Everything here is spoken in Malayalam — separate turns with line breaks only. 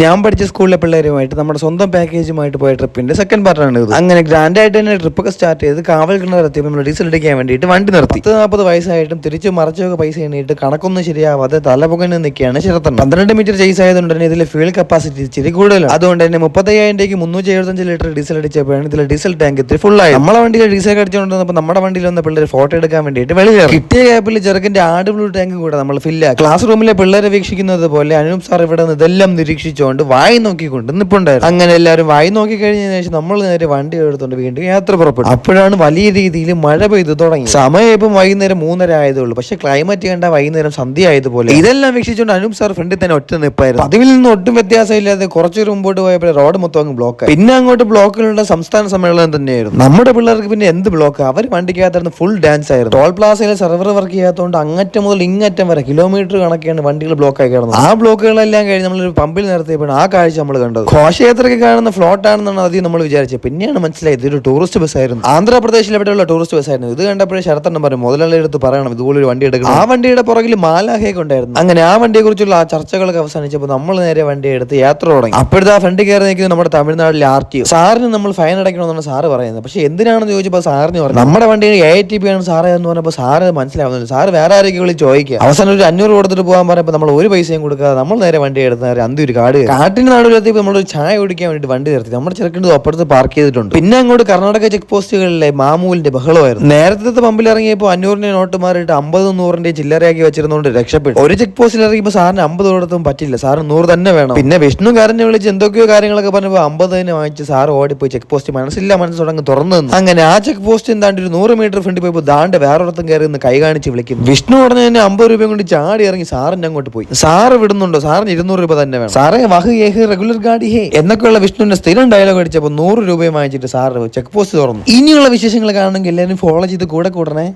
ഞാൻ പഠിച്ച സ്കൂളിലെ പിള്ളേരുമായിട്ട് നമ്മുടെ സ്വന്തം പാക്കേജുമായിട്ട് പോയ ട്രിപ്പിന്റെ സെക്കൻഡ് പാർട്ടാണ് ഇത്. അങ്ങനെ ഗ്രാൻഡ് ആയിട്ട് തന്നെ ട്രിപ്പ് ഒക്കെ സ്റ്റാർട്ട് ചെയ്ത് കാവൽ കിണർ എത്തിയപ്പോൾ നമ്മൾ ഡീസൽ അടിക്കാൻ വേണ്ടിയിട്ട് വണ്ടി നിർത്തി. പത്ത് നാൽപ്പത് വയസ്സായിട്ടും തിരിച്ചു മറച്ചൊക്കെ പൈസ എണ്ണിയിട്ട് കണക്കൊന്നും ശരിയാവാതെ തലപുകഞ്ഞ് നിൽക്കുകയാണ് ശരത്തൻ പന്ത്രണ്ട് മീറ്റർ ചേസ് ആയതുകൊണ്ട് തന്നെ ഇതിലെ ഫ്യൂൽ കപ്പാസിറ്റി ഇച്ചിരി കൂടുതലാണ്. അതുകൊണ്ട് തന്നെ മുപ്പത്തയ്യായിരം രൂപയ്ക്ക് മുന്നൂറ്റി എഴുപത്തഞ്ച് ലിറ്റർ ഡീസൽ അടിച്ചപ്പോഴാണ് ഇതിലെ ഡീസൽ ടാങ്ക് ഇത്തിരി ഫുൾ ആയി നമ്മളെ വണ്ടിയിൽ ഡീസൽ അടിച്ചുകൊണ്ടിരുന്നപ്പോൾ നമ്മുടെ വണ്ടിയിൽ വന്ന പിള്ളേർ ഫോട്ടോ എടുക്കാൻ വേണ്ടിയിട്ട് വെളിയിൽ കിട്ടിയ ഗ്യാപ്പിൽ ചെറുക്കിന്റെ ആട് ബ്ലൂ ടാങ്ക് കൂടെ നമ്മൾ ഫില്ല ക്ലാസ് റൂമിലെ പിള്ളേരെ വീക്ഷിക്കുന്നത് പോലെ അനുപ് സാർ ഇവിടെ നിന്ന് ഇതെല്ലാം നിരീക്ഷിച്ചുകൊണ്ട് വായി നോക്കിക്കൊണ്ട് നിപ്പുണ്ടായിരുന്നു. അങ്ങനെ എല്ലാവരും വായി നോക്കി കഴിഞ്ഞതിന് ശേഷം നമ്മൾ നേരെ വണ്ടി എടുത്തുകൊണ്ട് വീണ്ടും യാത്ര പുറപ്പെട്ടു. അപ്പോഴാണ് വലിയ രീതിയിൽ മഴ പെയ്തു തുടങ്ങി. സമയം ഇപ്പം വൈകുന്നേരം മൂന്നര ആയതേ ഉള്ളൂ പക്ഷെ ക്ലൈമറ്റ് കണ്ട വൈകുന്നേരം സന്ധ്യ ആയതുപോലെ ഇതെല്ലാം വീക്ഷിച്ചുകൊണ്ട് അനൂപ് സാർ ഫ്രണ്ടിൽ തന്നെ ഒറ്റ നിപ്പായിരുന്നു. അതിൽ നിന്ന് ഒട്ടും വ്യത്യാസമില്ലാതെ കുറച്ചൊരു മുമ്പോട്ട് പോയപ്പോൾ റോഡ് മൊത്തം അങ്ങ് ബ്ലോക്ക് പിന്നെ അങ്ങോട്ട് ബ്ലോക്കിലുള്ള സംസ്ഥാന സമ്മേളനം തന്നെയായിരുന്നു. നമ്മുടെ പിള്ളേർക്ക് പിന്നെ എന്ത് ബ്ലോക്ക് അവർ വണ്ടിക്കകത്തായിരുന്നു ഫുൾ ഡാൻസ് ആയിരുന്നു. ടോൾ പ്ലാസയിലെ സെർവർ വർക്ക് ചെയ്യാത്തതുകൊണ്ട് അങ്ങറ്റം മുതൽ ഇങ്ങറ്റം വരെ കിലോമീറ്റർ കണക്കെയാണ് വണ്ടികൾ ബ്ലോക്ക് ആയി കിടന്നത്. ആ ബ്ലോക്കുകളെല്ലാം കഴിഞ്ഞ് നമ്മളൊരു പമ്പിൽ നിർത്തിയപ്പോഴാണ് ആ കാഴ്ച നമ്മൾ കണ്ടത്. ഘോഷയാത്രയ്ക്ക് കാണുന്ന ഫ്ലോട്ട് ആണെന്നാണ് ആദ്യം നമ്മൾ വിചാരിച്ചത്. പിന്നെയാണ് മനസ്സിലായത് ഇതൊരു ടൂറിസ്റ്റ് ബസ് ആയിരുന്നു. ആന്ധ്രാപ്രദേശിൽ എവിടെയുള്ള ടൂറിസ്റ്റ് ബസ് ആയിരുന്നു? ഇത് കണ്ടപ്പോഴേ ശരത്തെണ്ണം പറയും മുതലാളി എടുത്ത് പറയണം ഇതുപോലെ ഒരു വണ്ടി എടുക്കണം. ആ വണ്ടിയുടെ പുറകിൽ മാലാഹയൊക്കെ ഉണ്ടായിരുന്നു. അങ്ങനെ ആ വണ്ടിയെ കുറിച്ചുള്ള ആ ചർച്ചകളൊക്കെ അവസാനിച്ചപ്പോൾ നമ്മൾ നേരെ വണ്ടി എടുത്ത് യാത്ര തുടങ്ങി. അപ്പോഴത്തെ ആ ഫ്രണ്ട് കയറി നിൽക്കുന്നത് നമ്മുടെ തമിഴ്നാട്ടിലെ ആർ ടി സാറിന് നമ്മൾ ഫൈൻ അടയ്ക്കണമെന്നാണ് സാറ് പറയുന്നത്. പക്ഷേ എന്തിനാണെന്ന് ചോദിച്ചപ്പോൾ സാറിന് പറഞ്ഞു. നമ്മുടെ വണ്ടി എ ടി പി ആണ് സാറേ എന്ന് പറഞ്ഞപ്പോൾ സാറ് മനസ്സിലാവുന്നില്ല. സാറ് വേറെ ആരെങ്കിലും ചോദിക്കുക. അവസാനം ഒരു അഞ്ഞൂറ് കൊടുത്തിട്ട് പോകാൻ പറഞ്ഞപ്പോൾ നമ്മൾ ഒരു പൈസയും കൊടുക്കാതെ നമ്മൾ നേരെ വണ്ടി എടുത്ത് നേരെ അന്തി ഒരു കാട്. കാട്ടിന് നടുവിലെത്തിയപ്പോൾ നമ്മൾ ഒരു ചായ കുടിക്കാൻ വേണ്ടി വണ്ടി നിർത്തി. നമ്മുടെ ചെറുക്കിന്റെ അപ്പുറത്ത് പാർക്ക് ചെയ്തിട്ടുണ്ട്. പിന്നെ അങ്ങോട്ട് കർണാടക ചെക്ക് പോസ്റ്റുകളിലെ മാമൂലിന്റെ ബഹളമായിരുന്നു. നേരത്തെ പമ്പിൽ ഇറങ്ങിയപ്പോൾ അഞ്ഞൂറിന്റെ നോട്ട് മാറിയിട്ട് അമ്പത് നൂറിന്റെ ചില്ലറയാക്കി വെച്ചിരുന്നോണ്ട് രക്ഷപ്പെട്ടു. ഒരു ചെക്ക് പോസ്റ്റിൽ ഇറങ്ങിയപ്പോൾ സാറിന് അമ്പത് കൊടുത്തും പറ്റില്ല. സാറ് നൂറ് തന്നെ വേണം. പിന്നെ വിഷ്ണു കാരനെ വിളിച്ച് എന്തൊക്കെയോ കാര്യങ്ങളൊക്കെ പറഞ്ഞപ്പോൾ അമ്പത് തന്നെ വാങ്ങിച്ച് സാറ് ഓടിപ്പോയി ചെക്ക് പോസ്റ്റ് മനസ്സില്ല മനസ്സ് തുടങ്ങി തുറന്നു അങ്ങനെ ആ ചെക്ക് പോസ്റ്റ് എന്താണ്ട് ഒരു നൂറ് മീറ്റർ ഫ്രണ്ട് പോയപ്പോൾ ദാണ്ട് വേറൊരിടത്തും കയറി നിന്ന് കൈ കാണിച്ച് വിളിക്കും വിഷ്ണു ഉടനെ തന്നെ അമ്പത് രൂപയും കൊണ്ട് ചാടി ഇറങ്ങി സാറിന്റെ അങ്ങോട്ട് പോയി. സാറ് വിടുന്നുണ്ടോ? സാറിന് ഇരുന്നൂറ് രൂപ തന്നെ വേണം. സാറേ വഹ് ഏഹ് റെഗുലർ ഗാഡി ഹേ. എന്നൊക്കെയുള്ള വിഷ്ണുവിന്റെ സ്ഥിരം ഡയലോഗ് അടിച്ചപ്പോൾ നൂറ് രൂപയും വാങ്ങിച്ചിട്ട് സാറ് ചെക്ക് പോസ്റ്റ് തുറന്നു. ഇനിയുള്ള വിശേഷങ്ങൾ കാണണമെങ്കിൽ എല്ലാവരും ഫോളോ ചെയ്ത് കൂടെ കൂടണേ.